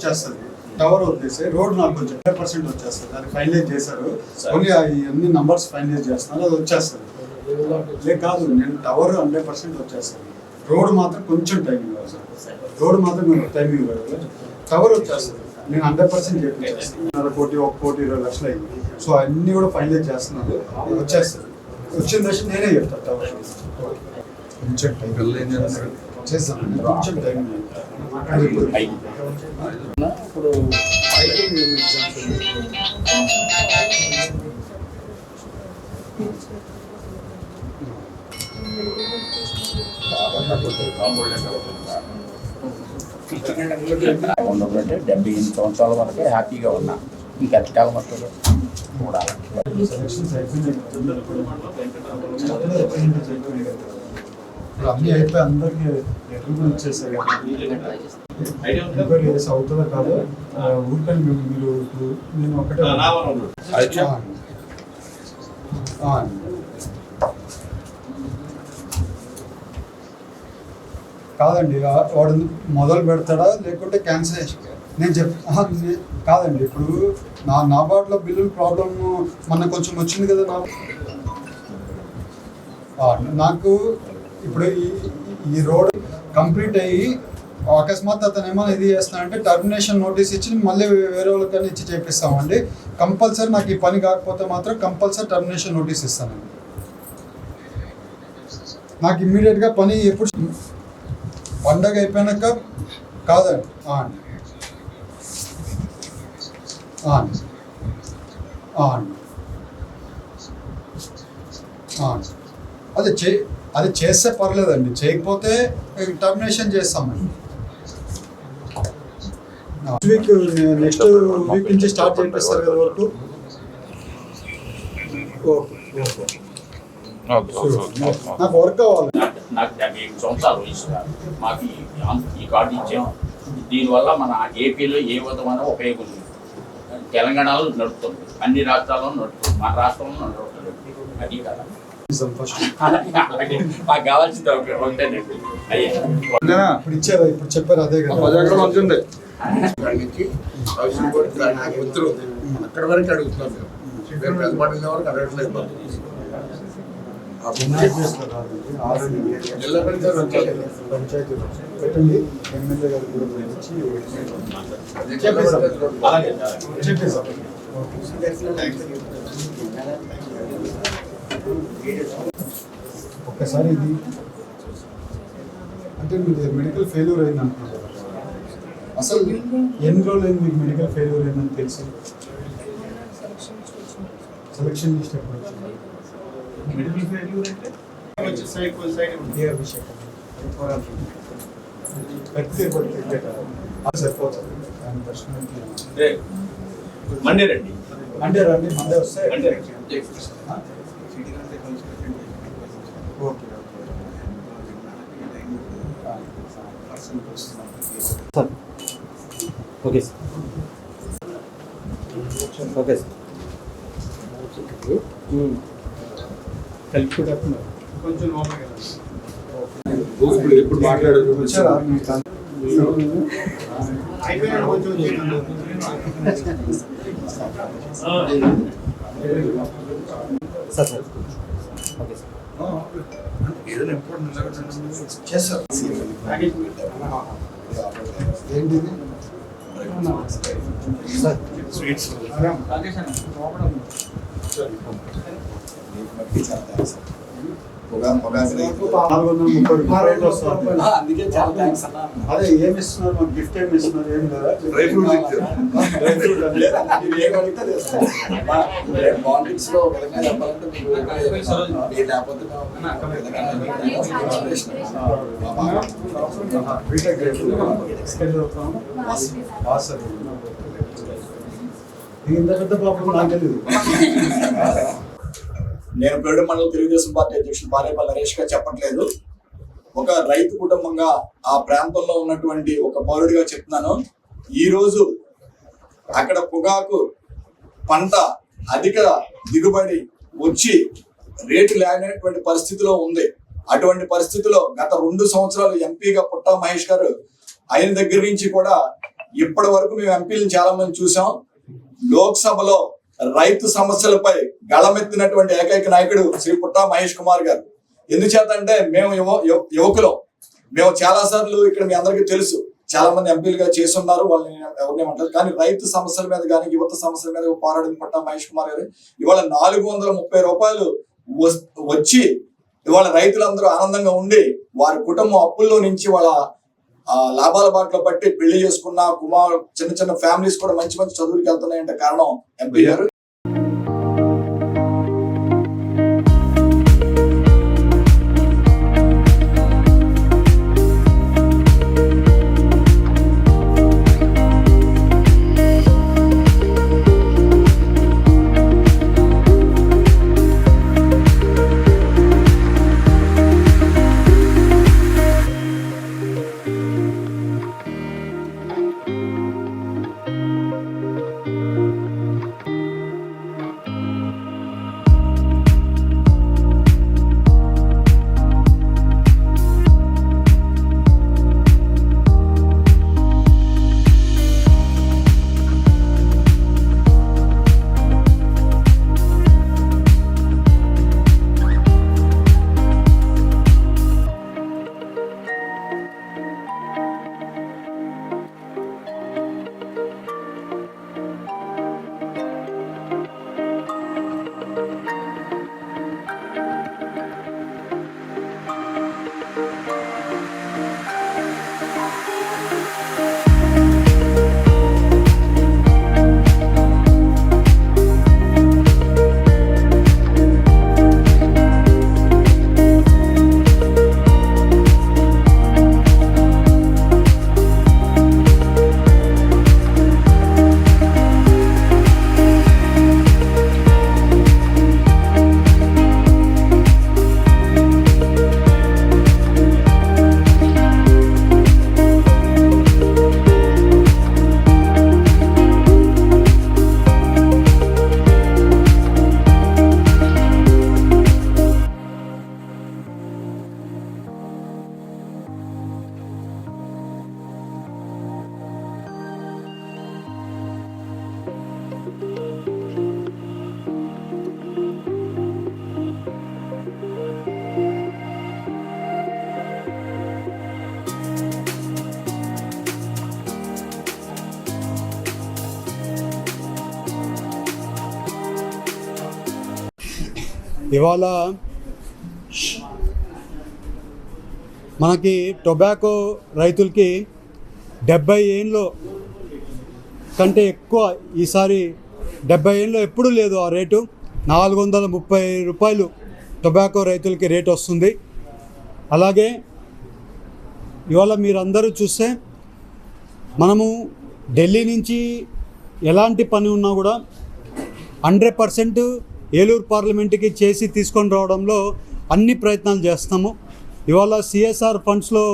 వచ్చేస్తుంది. టవర్ వదిలేసి రోడ్ నాకు కొంచెం ఫైవ్ పర్సెంట్ వచ్చేస్తుంది. అది ఫైనలైజ్ చేశారు. ఓన్లీ అన్ని నంబర్స్ ఫైనలైజ్ చేస్తున్నారు అది వచ్చేస్తుంది. లే కాదు నేను టవర్ హండ్రెడ్ పర్సెంట్ వచ్చేస్తుంది. రోడ్ మాత్రం కొంచెం టైమింగ్ కావాలి సార్. రోడ్ మాత్రం కొంచెం టైమింగ్ కావాలి టవర్ వచ్చేస్తుంది. నేను హండ్రెడ్ పర్సెంట్ చెప్పేస్తాను కోటి ఒక కోటి ఇరవై లక్షలు అయింది. సో అన్ని కూడా ఫైనలైజ్ చేస్తున్నారు వచ్చేస్తుంది. వచ్చిన దశ నేనే చెప్తాను టవర్ కొంచెం టైం చేస్తాను కొంచెం టైం ఇప్పుడు ఉండబట్టే డెబ్బై ఎనిమిది సంవత్సరాల వరకే హ్యాపీగా ఉన్నా ఇంకెంతకాలం వస్తుంది చూడాలి సెలక్షన్స్ అయిపోయినాయి ఇప్పుడు అన్నీ అయిపోయి అందరికి లెటర్ కూడా ఇచ్చేసారు. ఎంక్వైరీ చేసి అవుతుందా కాదు. ఊరికని మీరు మీరు ఇప్పుడు నేను ఒకటే. కాదండి వాడు మొదలు పెడతాడా లేకుంటే క్యాన్సిల్ నేను చెప్ కాదండి ఇప్పుడు నా నాబార్డ్లో బిల్లుల ప్రాబ్లమ్ మొన్న కొంచెం వచ్చింది కదా నాకు ఇప్పుడు ఈ ఈ రోడ్ కంప్లీట్ అయ్యి అకస్మాత్ అతను ఏమైనా ఇది చేస్తానంటే టర్మినేషన్ నోటీస్ ఇచ్చి మళ్ళీ వేరే వాళ్ళకన్నా ఇచ్చి చేపిస్తామండి. కంపల్సరీ నాకు ఈ పని కాకపోతే మాత్రం కంపల్సరీ టర్మినేషన్ నోటీస్ ఇస్తానండి. నాకు ఇమ్మీడియట్గా పని ఎప్పుడు పండగ అయిపోయాక కాదండి. అదే అండి. అండి. అండి. చే అది చేస్తే పర్లేదండి. చేయకపోతే టర్మినేషన్ చేస్తామండి. నెక్స్ట్ వీక్ నెక్స్ట్ వీక్ నుంచి స్టార్ట్ చేపిస్తారు కదా వర్క్ ఓకే నాకు వర్క్ కావాలి. నాకు- డెబ్బై సంవత్సరాలు వయసు. మాకు ఈ- కార్డు ఇచ్చాం. దీనివల్ల మన ఏపీలో ఏ విధమైన ఉపయోగం లేదు. తెలంగాణలో నడుపుతుంది. అన్ని రాష్ట్రాల్లో నడుపుతుంది. మన రాష్ట్రంలో నడుపుతుంది. అది కదా. మాకు కావాల్సింది ఒకటి ఒకటేనండి అయ్యే. ఇప్పుడు ఇచ్చారు ఇప్పుడు చెప్పారు అదే కదా. అక్కడి నుంచి హౌసింగ్ బోర్డు కా- నాకు ఉత్తరం. అక్కడ వరకు అడుగుతున్నాం మేము మేము వరకు అడగట్లేదు మాకు. జిల్లా. పంచాయతీ పెట్టండి. ఎమ్మెల్యే గారు కూడా జిల్లా పరిషత్ రోడ్డు. అలాగే చెప్పేసారు ఒక్కసారి ఇది. అంటే మీరు మెడికల్ ఫెయిల్యూర్ అయింది కదా. అసలు ఎన్ని రోజులు అయింది మీకు మెడికల్ ఫెయిల్యూర్ అయిందని తెలిసి? సెలక్షన్ లిస్ట్ ఎప్పుడు వచ్చింది అభిషేకం? క్రికెట్ అది సరిపోతుంది దాని దర్శనానికి మండే రండి. మండే రండి. మండే వస్తే మండే. ఆ? Okay okay okay sir. Okay sir ఇప్పుడు మాట్లాడదు వచ్చారా మీ call- sir. Sir okay sir. ఏదైనా ఇంపార్టెంట్ చేస్తారు. ఏంటిది? సార్. అదే ఏమి ఇస్తున్నారు? మాకు గిఫ్ట్ ఏమి ఇస్తున్నారు? ఏం లేదా? డ్రై ఫ్రూట్స్ ఇంత పెద్ద పాపం నాకు తెలియదు నేను పెరుడు మండల తెలుగుదేశం పార్టీ అధ్యక్షుడు బాలేపల్లి నరేష్గా చెప్పట్లేదు. ఒక రైతు కుటుంబంగా ఆ ప్రాంతంలో ఉన్నటువంటి ఒక పౌరుడిగా చెప్తున్నాను. ఈరోజు అక్కడ పొగాకు పంట అధిక దిగుబడి వచ్చి రేటు లేనటువంటి పరిస్థితిలో ఉంది. అటువంటి పరిస్థితిలో గత రెండు సంవత్సరాలు ఎంపీగా పుట్టా మహేష్ గారు ఆయన దగ్గర నుంచి కూడా ఇప్పటి వరకు మేము ఎంపీలను చాలా మంది చూసాం. లోక్సభలో రైతు సమస్యలపై గళమెత్తినటువంటి ఏకైక నాయకుడు శ్రీ పుట్టా మహేష్ కుమార్ గారు. ఎందుచేత అంటే మేము యువ యువ- యువకులం. మేము చాలా సార్లు ఇక్కడ మీ అందరికీ తెలుసు. చాలా మంది ఎంపీలుగా చేస్తున్నారు. వాళ్ళని ఎవరినేమంటారు కానీ రైతు సమస్యల మీద కానీ యువత సమస్యల మీద పోరాడిన పట్ట మహేష్ కుమార్ గారు. ఇవాళ నాలుగు వందల ముప్పై రూపాయలు వచ్చి ఇవాళ రైతులందరూ ఆనందంగా ఉండి వారి కుటుంబం అప్పుల్లో నుంచి వాళ్ళ లాభాల బాటలో పట్టి పెళ్ళి చేసుకున్న కుమార్ చిన్న చిన్న ఫ్యామిలీస్ కూడా మంచి మంచి చదువులకు వెళ్తున్నాయంటే కారణం ఎంపీ గారు. ఇవాళ మనకి టొబాకో రైతులకి డెబ్బై ఏళ్ళు కంటే ఎక్కువ ఈసారి డెబ్బై ఏళ్ళు ఎప్పుడూ లేదు ఆ రేటు. నాలుగు వందల ముప్పై రూపాయలు టొబాకో రైతులకి రేట్ వస్తుంది. అలాగే ఇవాళ మీరందరూ చూస్తే మనము ఢిల్లీ నుంచి ఎలాంటి పని ఉన్నా కూడా హండ్రెడ్ పర్సెంట్ ఏలూరు పార్లమెంట్కి చేసి తీసుకొని రావడంలో అన్ని ప్రయత్నాలు చేస్తాము. ఇవాళ సిఎస్ఆర్ ఫండ్స్లో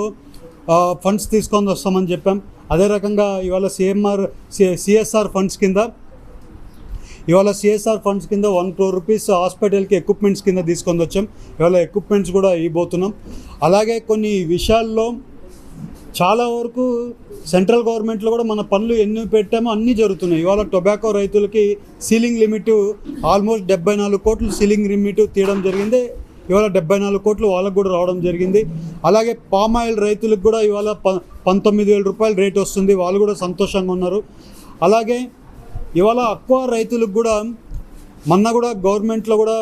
ఫండ్స్ తీసుకొని వస్తామని చెప్పాం. అదే రకంగా ఇవాళ సిఎంఆర్ సిఎస్ఆర్ ఫండ్స్ కింద ఇవాళ సిఎస్ఆర్ ఫండ్స్ కింద వన్ క్రోర్ రూపీస్ హాస్పిటల్కి ఎక్విప్మెంట్స్ కింద తీసుకొని వచ్చాం. ఇవాళ ఎక్విప్మెంట్స్ కూడా ఇవ్వబోతున్నాం. అలాగే కొన్ని విషయాల్లో చాలా వరకు సెంట్రల్ గవర్నమెంట్లో కూడా మన పనులు ఎన్ని పెట్టామో అన్నీ జరుగుతున్నాయి. ఇవాళ టొబాకో రైతులకి సీలింగ్ లిమిట్ ఆల్మోస్ట్ డెబ్బై నాలుగు కోట్లు సీలింగ్ లిమిట్ తీయడం జరిగింది. ఇవాళ డెబ్బై నాలుగు కోట్లు వాళ్ళకు కూడా రావడం జరిగింది. అలాగే పామ్ ఆయిల్ రైతులకు కూడా ఇవాళ ప పంతొమ్మిది వేల రూపాయలు రేట్ వస్తుంది. వాళ్ళు కూడా సంతోషంగా ఉన్నారు. అలాగే ఇవాళ అక్వా రైతులకు కూడా మొన్న కూడా గవర్నమెంట్లో కూడా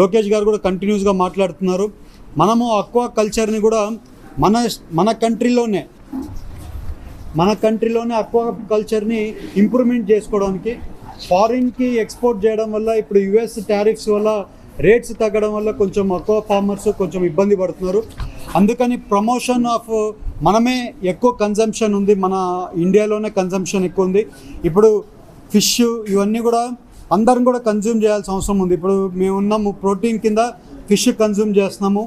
లోకేష్ గారు కూడా కంటిన్యూస్గా మాట్లాడుతున్నారు. మనము అక్వా కల్చర్ని కూడా మన మన కంట్రీలోనే మన కంట్రీలోనే అక్వా కల్చర్ని ఇంప్రూవ్మెంట్ చేసుకోవడానికి ఫారిన్కి ఎక్స్పోర్ట్ చేయడం వల్ల ఇప్పుడు యుఎస్ టారిఫ్స్ వల్ల రేట్స్ తగ్గడం వల్ల కొంచెం అక్వా ఫార్మర్స్ కొంచెం ఇబ్బంది పడుతున్నారు. అందుకని ప్రమోషన్ ఆఫ్ మనమే ఎక్కువ కన్జంప్షన్ ఉంది మన ఇండియాలోనే కన్జంప్షన్ ఎక్కువ ఉంది. ఇప్పుడు ఫిష్ ఇవన్నీ కూడా అందరం కూడా కన్జ్యూమ్ చేయాల్సిన అవసరం ఉంది. ఇప్పుడు మేము ఉన్నాము ప్రోటీన్ కింద ఫిష్ కన్జ్యూమ్ చేస్తున్నాము.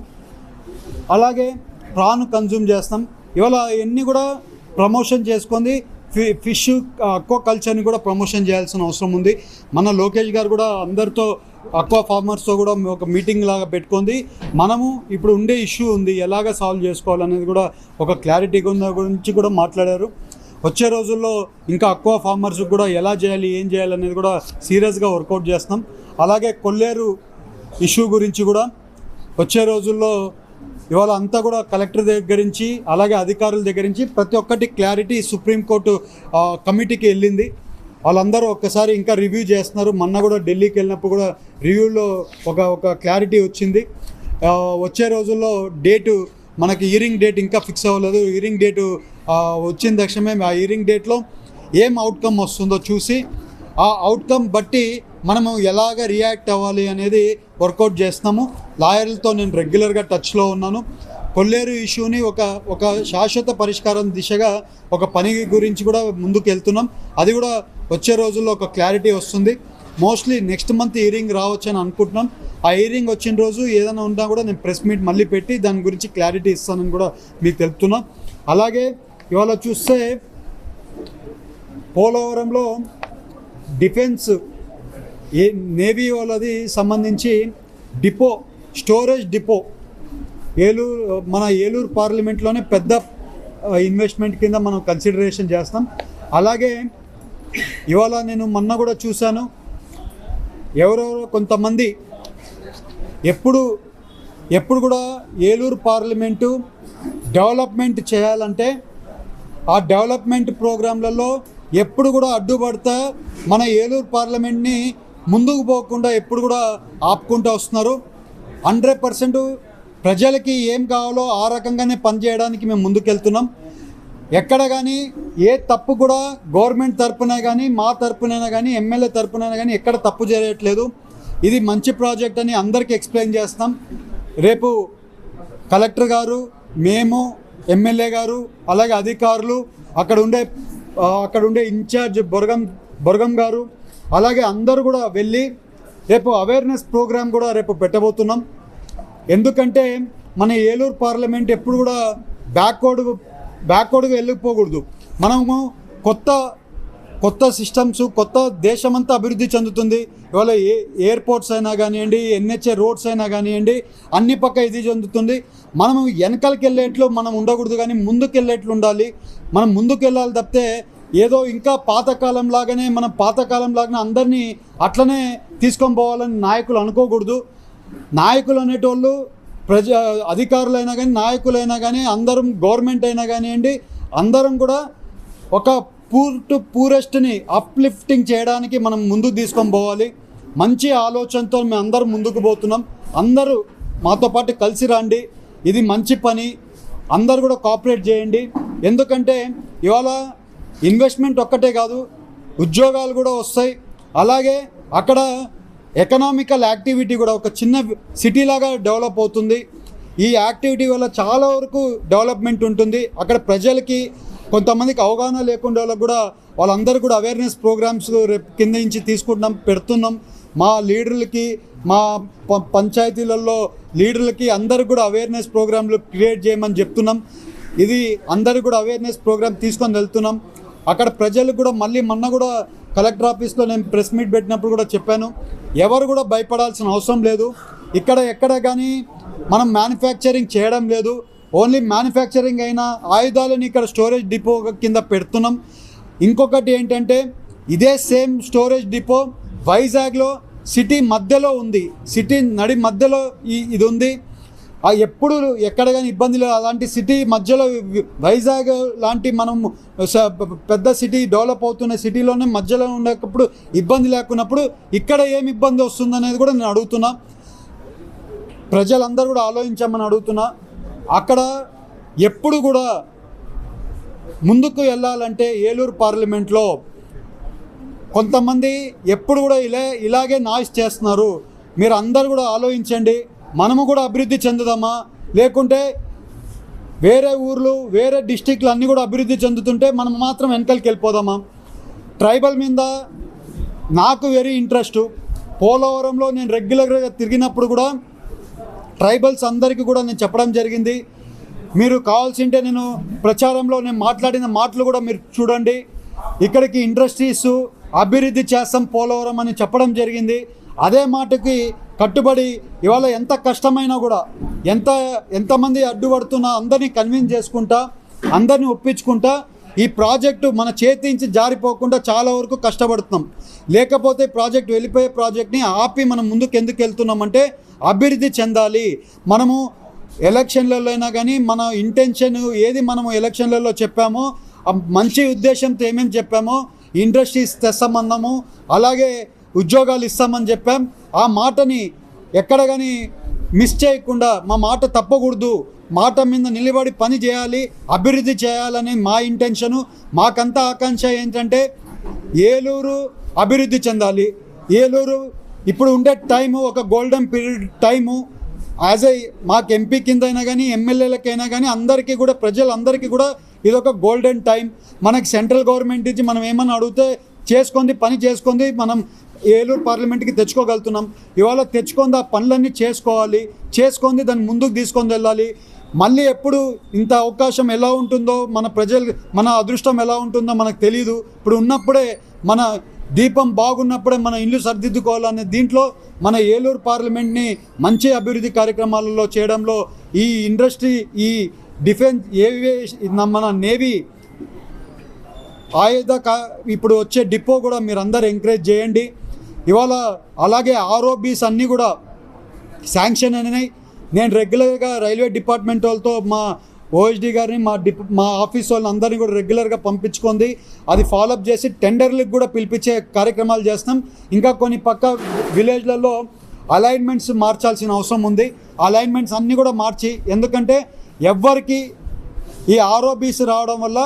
అలాగే ప్రాన్ కన్జ్యూమ్ చేస్తాం. ఇవాళ ఇవన్నీ కూడా ప్రమోషన్ చేసుకుంది. ఫి ఫిష్ అక్వా కల్చర్ని కూడా ప్రమోషన్ చేయాల్సిన అవసరం ఉంది. మన లోకేష్ గారు కూడా అందరితో అక్వా ఫార్మర్స్తో కూడా ఒక మీటింగ్ లాగా పెట్టుకుంది. మనము ఇప్పుడు ఉండే ఇష్యూ ఉంది. ఎలాగ సాల్వ్ చేసుకోవాలనేది కూడా ఒక క్లారిటీ గురించి కూడా మాట్లాడారు. వచ్చే రోజుల్లో ఇంకా అక్వా ఫార్మర్స్ కూడా ఎలా చేయాలి ఏం చేయాలి అనేది కూడా సీరియస్గా వర్కౌట్ చేస్తాం. అలాగే కొల్లేరు ఇష్యూ గురించి కూడా వచ్చే రోజుల్లో ఇవాళ అంతా కూడా కలెక్టర్ దగ్గర నుంచి అలాగే అధికారుల దగ్గర నుంచి ప్రతి ఒక్కటి క్లారిటీ సుప్రీంకోర్టు కమిటీకి వెళ్ళింది. వాళ్ళందరూ ఒక్కసారి ఇంకా రివ్యూ చేస్తున్నారు. మొన్న కూడా ఢిల్లీకి వెళ్ళినప్పుడు కూడా రివ్యూలో ఒక ఒక క్లారిటీ వచ్చింది. వచ్చే రోజుల్లో డేటు మనకి ఇయరింగ్ డేట్ ఇంకా ఫిక్స్ అవ్వలేదు. ఇయరింగ్ డేటు వచ్చిన తక్షణమే ఆ ఇయరింగ్ డేట్లో ఏం అవుట్కమ్ వస్తుందో చూసి ఆ అవుట్కమ్ బట్టి మనము ఎలాగ రియాక్ట్ అవ్వాలి అనేది వర్కౌట్ చేస్తున్నాము. లాయర్లతో నేను రెగ్యులర్గా టచ్లో ఉన్నాను. కొల్లేరు ఇష్యూని ఒక ఒక శాశ్వత పరిష్కారం దిశగా ఒక పని గురించి కూడా ముందుకు వెళ్తున్నాం అది కూడా వచ్చే రోజుల్లో ఒక క్లారిటీ వస్తుంది. మోస్ట్లీ నెక్స్ట్ మంత్ ఇయరింగ్ రావచ్చు అని అనుకుంటున్నాం. ఆ ఇయరింగ్ వచ్చిన రోజు ఏదైనా ఉన్నా కూడా నేను ప్రెస్ మీట్ మళ్ళీ పెట్టి దాని గురించి క్లారిటీ ఇస్తానని కూడా మీకు తెలుపుతున్నాం. అలాగే ఇవాళ చూస్తే పోలవరంలో డిఫెన్స్ ఏ నేవీ వాళ్ళది సంబంధించి డిపో స్టోరేజ్ డిపో. ఏలూరు మన ఏలూరు పార్లమెంట్లోనే పెద్ద ఇన్వెస్ట్మెంట్ కింద మనం కన్సిడరేషన్ చేస్తాం. అలాగే ఇవాళ నేను మొన్న కూడా చూశాను. ఎవరెవరో కొంతమంది ఎప్పుడు ఎప్పుడు కూడా ఏలూరు పార్లమెంటు డెవలప్మెంట్ చేయాలంటే ఆ డెవలప్మెంట్ ప్రోగ్రాంలలో ఎప్పుడు కూడా అడ్డుపడతా మన ఏలూరు పార్లమెంట్ని ముందుకు పోకుండా ఎప్పుడు కూడా ఆపుకుంటూ వస్తున్నారు. హండ్రెడ్ పర్సెంట్ ప్రజలకి ఏం కావాలో ఆ రకంగానే పనిచేయడానికి మేము ముందుకెళ్తున్నాం. ఎక్కడ కానీ ఏ తప్పు కూడా గవర్నమెంట్ తరపున కానీ మా తరపునైనా కానీ ఎమ్మెల్యే తరపునైనా కానీ ఎక్కడ తప్పు చేయట్లేదు ఇది మంచి ప్రాజెక్ట్ అని అందరికీ ఎక్స్ప్లెయిన్ చేస్తాం. రేపు కలెక్టర్ గారు మేము ఎమ్మెల్యే గారు అలాగే అధికారులు అక్కడ ఉండే అక్కడ ఉండే ఇన్ఛార్జ్ బొరగం బొరగం గారు అలాగే అందరూ కూడా వెళ్ళి రేపు అవేర్నెస్ ప్రోగ్రామ్ కూడా రేపు పెట్టబోతున్నాం. ఎందుకంటే మన ఏలూరు పార్లమెంట్ ఎప్పుడు కూడా బ్యాక్వర్డ్ బ్యాక్వర్డ్గా వెళ్ళిపోకూడదు మనము కొత్త కొత్త సిస్టమ్స్ కొత్త దేశమంతా అభివృద్ధి చెందుతుంది. ఇవాళ ఏ ఎయిర్పోర్ట్స్ అయినా కానివ్వండి ఎన్హెచ్ఏ రోడ్స్ అయినా కానివ్వండి అన్ని పక్క ఇది చెందుతుంది. మనము వెనకాలకి వెళ్ళేట్లు మనం ఉండకూడదు కానీ ముందుకు వెళ్ళేట్లు ఉండాలి. మనం ముందుకు వెళ్ళాలి తప్పితే ఏదో ఇంకా పాతకాలం లాగానే మనం పాతకాలం లాగానే అందరినీ అట్లనే తీసుకొని పోవాలని నాయకులు అనుకోకూడదు. నాయకులు అనేటోళ్ళు ప్రజ అధికారులైనా కానీ నాయకులైనా కానీ అందరం గవర్నమెంట్ అయినా కానివ్వండి అందరం కూడా ఒక పూర్ టు పూరెస్ట్ని అప్లిఫ్టింగ్ చేయడానికి మనం ముందుకు తీసుకొని పోవాలి. మంచి ఆలోచనతో మేము అందరం ముందుకు పోతున్నాం. అందరూ మాతో పాటు కలిసి రండి. ఇది మంచి పని. అందరు కూడా కోఆపరేట్ చేయండి. ఎందుకంటే ఇవాళ ఇన్వెస్ట్మెంట్ ఒక్కటే కాదు ఉద్యోగాలు కూడా వస్తాయి. అలాగే అక్కడ ఎకనామికల్ యాక్టివిటీ కూడా ఒక చిన్న సిటీ లాగా డెవలప్ అవుతుంది. ఈ యాక్టివిటీ వల్ల చాలా వరకు డెవలప్మెంట్ ఉంటుంది. అక్కడ ప్రజలకి కొంతమందికి అవగాహన లేకుండా వాళ్ళకి కూడా వాళ్ళందరూ కూడా అవేర్నెస్ ప్రోగ్రామ్స్ రేపు కింద నుంచి తీసుకుంటున్నాం పెడుతున్నాం. మా లీడర్లకి మా పంచాయతీలలో లీడర్లకి అందరూ కూడా అవేర్నెస్ ప్రోగ్రాంలు క్రియేట్ చేయమని చెప్తున్నాం. ఇది అందరూ కూడా అవేర్నెస్ ప్రోగ్రామ్ తీసుకొని వెళ్తున్నాం. అక్కడ ప్రజలకు కూడా మళ్ళీ మొన్న కూడా కలెక్టర్ ఆఫీస్లో నేను ప్రెస్ మీట్ పెట్టినప్పుడు కూడా చెప్పాను. ఎవరు కూడా భయపడాల్సిన అవసరం లేదు. ఇక్కడ ఎక్కడ కానీ మనం మ్యానుఫ్యాక్చరింగ్ చేయడం లేదు. ఓన్లీ మ్యానుఫ్యాక్చరింగ్ అయిన ఆయుధాలను ఇక్కడ స్టోరేజ్ డిపో కింద పెడుతున్నాం. ఇంకొకటి ఏంటంటే ఇదే సేమ్ స్టోరేజ్ డిపో వైజాగ్లో సిటీ మధ్యలో ఉంది. సిటీ నడి మధ్యలో ఈ ఇది ఉంది. ఎప్పుడు ఎక్కడ కానీ ఇబ్బంది లేదు. అలాంటి సిటీ మధ్యలో వైజాగ్ లాంటి మనం స- పెద్ద సిటీ డెవలప్ అవుతున్న సిటీలోనే మధ్యలో ఉండేటప్పుడు ఇబ్బంది లేకున్నప్పుడు ఇక్కడ ఏం ఇబ్బంది వస్తుంది అనేది కూడా నేను అడుగుతున్నా. ప్రజలందరూ కూడా ఆలోచించమని అడుగుతున్నా. అక్కడ ఎప్పుడు కూడా ముందుకు వెళ్ళాలంటే ఏలూరు పార్లమెంట్లో కొంతమంది ఎప్పుడు కూడా ఇలా ఇలాగే నాయిస్ చేస్తున్నారు. మీరు అందరు కూడా ఆలోచించండి. మనము కూడా అభివృద్ధి చెందుదామా? లేకుంటే వేరే ఊర్లు వేరే డిస్టిక్లు అన్నీ కూడా అభివృద్ధి చెందుతుంటే మనం మాత్రం వెనకలికి వెళ్ళిపోదామా? ట్రైబల్ మీద నాకు వెరీ ఇంట్రెస్ట్ పోలవరంలో నేను రెగ్యులర్గా తిరిగినప్పుడు కూడా ట్రైబల్స్ అందరికీ కూడా నేను చెప్పడం జరిగింది. మీరు కావాల్సింటే నేను ప్రచారంలో నేను మాట్లాడిన మాటలు కూడా మీరు చూడండి. ఇక్కడికి ఇండస్ట్రీస్ అభివృద్ధి చేస్తాం పోలవరం అని చెప్పడం జరిగింది. అదే మాటకి కట్టుబడి ఇవాళ ఎంత కష్టమైనా కూడా ఎంత ఎంతమంది అడ్డుపడుతున్నా అందరినీ కన్విన్స్ చేసుకుంటా అందరినీ ఒప్పించుకుంటా ఈ ప్రాజెక్టు మన చేతించి జారిపోకుండా చాలా వరకు కష్టపడుతున్నాం. లేకపోతే ప్రాజెక్ట్ వెళ్ళిపోయే ప్రాజెక్ట్ని ఆపి మనం ముందుకు ఎందుకు వెళ్తున్నామంటే అభివృద్ధి చెందాలి. మనము ఎలక్షన్లలో అయినా కానీ మన ఇంటెన్షన్ ఏది మనము ఎలక్షన్లలో చెప్పామో మంచి ఉద్దేశంతో ఏమేమి చెప్పామో ఇండస్ట్రీస్ తెస్తామన్నాము అలాగే ఉద్యోగాలు ఇస్తామని చెప్పాం. ఆ మాటని ఎక్కడ కానీ మిస్ చేయకుండా మా మాట తప్పకూడదు. మాట మీద నిలబడి పని చేయాలి అభివృద్ధి చేయాలని మా ఇంటెన్షను మాకంతా ఆకాంక్ష ఏంటంటే ఏలూరు అభివృద్ధి చెందాలి. ఏలూరు ఇప్పుడు ఉండే టైము ఒక golden period time as a మాకు ఎంపీ కింద అయినా కానీ ఎమ్మెల్యేలకైనా కానీ అందరికీ కూడా ప్రజలందరికీ కూడా ఇది ఒక గోల్డెన్ టైం మనకి సెంట్రల్ గవర్నమెంట్ నుంచి మనం ఏమన్నా అడిగితే చేసుకుంది పని చేసుకుంది మనం ఏలూరు పార్లమెంట్కి తెచ్చుకోగలుగుతున్నాం. ఇవాళ తెచ్చుకుంది ఆ పనులన్నీ చేసుకోవాలి. చేసుకుంది దాన్ని ముందుకు తీసుకొని వెళ్ళాలి. మళ్ళీ ఎప్పుడు ఇంత అవకాశం ఎలా ఉంటుందో మన ప్రజలు మన అదృష్టం ఎలా ఉంటుందో మనకు తెలియదు ఇప్పుడు ఉన్నప్పుడే మన దీపం బాగున్నప్పుడే మన ఇల్లు సర్దిద్దుకోవాలనే దీంట్లో మన ఏలూరు పార్లమెంట్ని మంచి అభివృద్ధి కార్యక్రమాలలో చేయడంలో ఈ ఇండస్ట్రీ ఈ డిఫెన్స్ ఏవియేషన్ మన నేవీ ఆయుధ ఇప్పుడు వచ్చే డిపో కూడా మీరు అందరు ఎంకరేజ్ చేయండి. ఇవాళ అలాగే ఆర్ఓబీస్ అన్నీ కూడా శాంక్షన్ అయినాయి. నేను రెగ్యులర్గా రైల్వే డిపార్ట్మెంట్ వాళ్ళతో మా ఓహెచ్డి గారిని మా డిప్ మా ఆఫీస్ వాళ్ళని అందరినీ కూడా రెగ్యులర్గా పంపించుకుంది. అది ఫాలోఅప్ చేసి టెండర్లకు కూడా పిలిపించే కార్యక్రమాలు చేస్తాం ఇంకా కొన్ని పక్క విలేజ్లలో అలైన్మెంట్స్ మార్చాల్సిన అవసరం ఉంది. అలైన్మెంట్స్ అన్నీ కూడా మార్చి ఎందుకంటే ఎవ్వరికి ఈ ఆర్ఓబీస్ రావడం వల్ల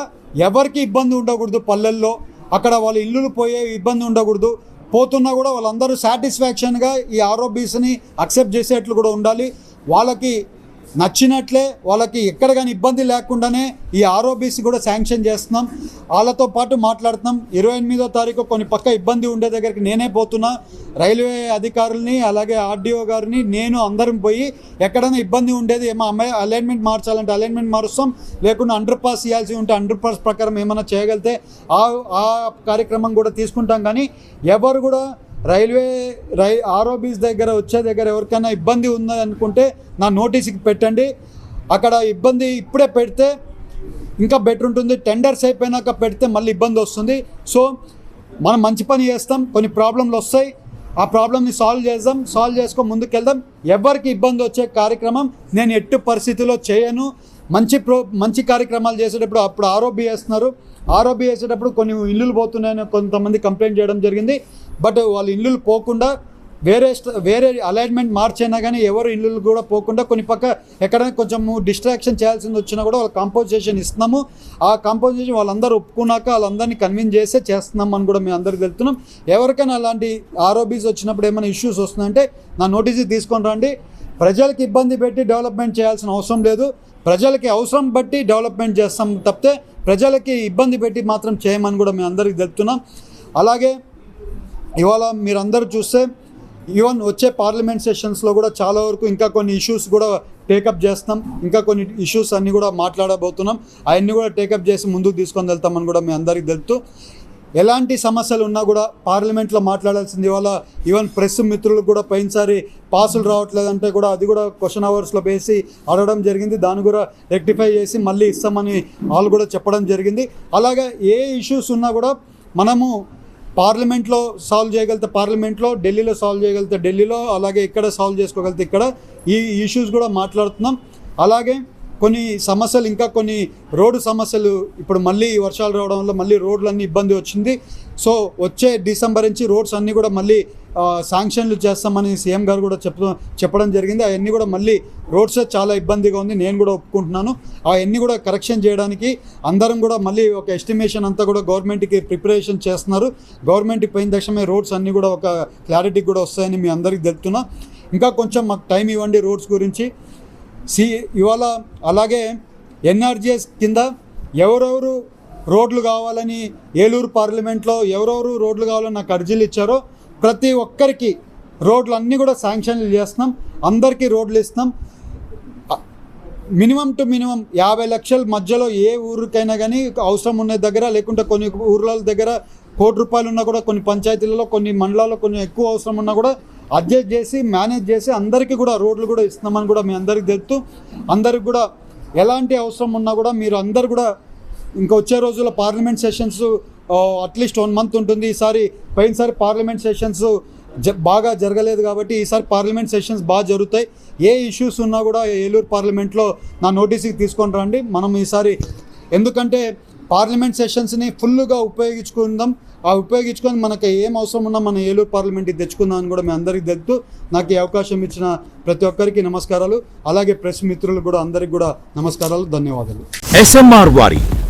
ఎవరికి ఇబ్బంది ఉండకూడదు పల్లెల్లో. అక్కడ వాళ్ళ ఇల్లులు పోయే ఇబ్బంది ఉండకూడదు. పోతున్నా కూడా వాళ్ళందరూ సాటిస్ఫాక్షన్గా ఈ ఆర్ఓబీస్ని అక్సెప్ట్ చేసేట్లు కూడా ఉండాలి. వాళ్ళకి నచ్చినట్లే వాళ్ళకి ఎక్కడ కానీ ఇబ్బంది లేకుండానే ఈ ఆర్ఓబీసీ కూడా శాంక్షన్ చేస్తున్నాం. వాళ్ళతో పాటు మాట్లాడుతున్నాం. ఇరవై ఎనిమిదో తారీఖు కొన్ని పక్క ఇబ్బంది ఉండే దగ్గరికి నేనే పోతున్నా. రైల్వే అధికారుల్ని అలాగే ఆర్డీఓ గారిని నేను అందరం పోయి ఎక్కడైనా ఇబ్బంది ఉండేది ఏమో అమ్మాయి అలైన్మెంట్ మార్చాలంటే అలైన్మెంట్ మారుస్తాం. లేకుండా అండర్ పాస్ చేయాల్సి ఉంటే అండర్ పాస్ ప్రకారం ఏమైనా చేయగలిగితే ఆ ఆ కార్యక్రమం కూడా తీసుకుంటాం. కానీ ఎవరు కూడా రైల్వే రై ఆర్ఓబీస్ దగ్గర వచ్చే దగ్గర ఎవరికైనా ఇబ్బంది ఉందనుకుంటే నా నోటీస్కి పెట్టండి. అక్కడ ఇబ్బంది ఇప్పుడే పెడితే ఇంకా బెటర్ ఉంటుంది. టెండర్స్ అయిపోయినాక పెడితే మళ్ళీ ఇబ్బంది వస్తుంది. సో మనం మంచి పని చేస్తాం. కొన్ని ప్రాబ్లంలు వస్తాయి. ఆ ప్రాబ్లమ్ని సాల్వ్ చేద్దాం. సాల్వ్ చేసుకొని ముందుకెళ్దాం. ఎవరికి ఇబ్బంది వచ్చే కార్యక్రమం నేను ఎట్టి పరిస్థితిలో చేయను. మంచి ప్రో మంచి కార్యక్రమాలు చేసేటప్పుడు అప్పుడు ఆరోబీ వేస్తున్నారు. ఆరోబీ వేసేటప్పుడు కొన్ని ఇల్లులు పోతున్నాయని కొంతమంది కంప్లైంట్ చేయడం జరిగింది. బట్ వాళ్ళ ఇల్లులు పోకుండా వేరే వేరే అలైన్మెంట్ మార్చైనా కానీ ఎవరు ఇల్లులు కూడా పోకుండా కొన్ని పక్క ఎక్కడైనా కొంచెం డిస్ట్రాక్షన్ చేయాల్సింది వచ్చినా కూడా వాళ్ళ కాంపోజిషన్ ఇస్తున్నాము. ఆ కాంపోజిషన్ వాళ్ళందరూ ఒప్పుకున్నాక వాళ్ళందరినీ కన్విన్స్ చేసే చేస్తున్నాం అని కూడా మేము అందరికి వెళ్తున్నాం ఎవరికైనా అలాంటి ఆరోబీస్ వచ్చినప్పుడు ఏమైనా ఇష్యూస్ వస్తున్నాయంటే నా నోటీస్ తీసుకొని రండి. ప్రజలకు ఇబ్బంది పెట్టి డెవలప్మెంట్ చేయాల్సిన అవసరం లేదు. ప్రజలకి అవసరం బట్టి డెవలప్మెంట్ చేస్తాం తప్పితే ప్రజలకి ఇబ్బంది పెట్టి మాత్రం చేయమని కూడా మేము అందరికి తెలుపుతున్నాం. అలాగే ఇవాళ మీరందరూ చూస్తే ఈవెన్ వచ్చే పార్లమెంట్ సెషన్స్లో కూడా చాలా వరకు ఇంకా కొన్ని ఇష్యూస్ కూడా టేకప్ చేస్తాం ఇంకా కొన్ని ఇష్యూస్ అన్నీ కూడా మాట్లాడబోతున్నాం. అవన్నీ కూడా టేకప్ చేసి ముందుకు తీసుకొని వెళ్తామని కూడా మీ అందరికీ తెలుపుతూ ఎలాంటి సమస్యలు ఉన్నా కూడా పార్లమెంట్లో మాట్లాడాల్సింది ఇవాళ ఈవెన్ ప్రెస్ మిత్రులకు కూడా పోయినసారి పాసులు రావట్లేదంటే కూడా అది కూడా క్వశ్చన్ అవర్స్లో వేసి అడగడం జరిగింది. దాన్ని కూడా రెక్టిఫై చేసి మళ్ళీ ఇస్తామని వాళ్ళు కూడా చెప్పడం జరిగింది. అలాగే ఏ ఇష్యూస్ ఉన్నా కూడా మనము పార్లమెంట్లో సాల్వ్ చేయగలిగితే పార్లమెంట్లో ఢిల్లీలో సాల్వ్ చేయగలిగితే ఢిల్లీలో అలాగే ఇక్కడ సాల్వ్ చేసుకోగలిగితే ఇక్కడ. ఈ ఇష్యూస్ కూడా మాట్లాడుతున్నాం. అలాగే కొన్ని సమస్యలు ఇంకా కొన్ని రోడ్డు సమస్యలు ఇప్పుడు మళ్ళీ వర్షాలు రావడం వల్ల మళ్ళీ రోడ్లన్నీ ఇబ్బంది వచ్చింది. సో వచ్చే డిసెంబర్ నుంచి రోడ్స్ అన్నీ కూడా మళ్ళీ శాంక్షన్లు చేస్తామని సీఎం గారు కూడా చెప్ప చెప్పడం జరిగింది. అవన్నీ కూడా మళ్ళీ రోడ్స్ చాలా ఇబ్బందిగా ఉంది. నేను కూడా ఒప్పుకుంటున్నాను. అవన్నీ కూడా కరెక్షన్ చేయడానికి అందరం కూడా మళ్ళీ ఒక ఎస్టిమేషన్ అంతా కూడా గవర్నమెంట్కి ప్రిపరేషన్ చేస్తున్నారు. గవర్నమెంట్ పోయిన తక్షణమే రోడ్స్ అన్నీ కూడా ఒక క్లారిటీ కూడా వస్తాయని మీ అందరికీ తెలుపుతున్నా. ఇంకా కొంచెం మాకు టైం ఇవ్వండి రోడ్స్ గురించి. సి ఇవాళ అలాగే ఎన్ఆర్జిఎస్ కింద ఎవరెవరు రోడ్లు కావాలని ఏలూరు పార్లమెంట్లో ఎవరెవరు రోడ్లు కావాలని నాకు అర్జీలు ఇచ్చారో ప్రతి ఒక్కరికి రోడ్లు అన్నీ కూడా శాంక్షన్లు చేస్తున్నాం. అందరికీ రోడ్లు ఇస్తున్నాం. మినిమం టు మినిమం యాభై లక్షల మధ్యలో ఏ ఊరికైనా కానీ అవసరం ఉన్న దగ్గర లేకుంటే కొన్ని ఊర్ల దగ్గర కోటి రూపాయలు ఉన్నా కూడా కొన్ని పంచాయతీలలో కొన్ని మండలాల్లో కొంచెం ఎక్కువ అవసరం ఉన్నా కూడా అడ్జస్ట్ చేసి మేనేజ్ చేసి అందరికీ కూడా రోడ్లు కూడా ఇస్తున్నామని కూడా మీ అందరికీ తెలుపుతూ అందరికి కూడా ఎలాంటి అవసరం ఉన్నా కూడా మీరు అందరు కూడా ఇంకా వచ్చే రోజుల్లో parliament sessions at least one month ఉంటుంది. ఈసారి పోయినసారి పార్లమెంట్ సెషన్స్ జ బాగా జరగలేదు కాబట్టి ఈసారి పార్లమెంట్ సెషన్స్ బాగా జరుగుతాయి. ఏ ఇష్యూస్ ఉన్నా కూడా ఏలూరు పార్లమెంట్లో నా నోటీస్కి తీసుకొని రండి. మనం ఈసారి ఎందుకంటే పార్లమెంట్ సెషన్స్ని ఫుల్గా ఉపయోగించుకుందాం. ఆ ఉపయోగించుకొని మనకి ఏం అవసరం ఉన్నా మన ఏలూరు పార్లమెంట్కి తెచ్చుకుందాం అని కూడా మీ అందరికీ తెలుపుతూ నాకు ఈ అవకాశం ఇచ్చిన ప్రతి ఒక్కరికి నమస్కారాలు. అలాగే ప్రెస్ మిత్రులు కూడా అందరికి కూడా నమస్కారాలు ధన్యవాదాలు. ఎస్ఎంఆర్ వారి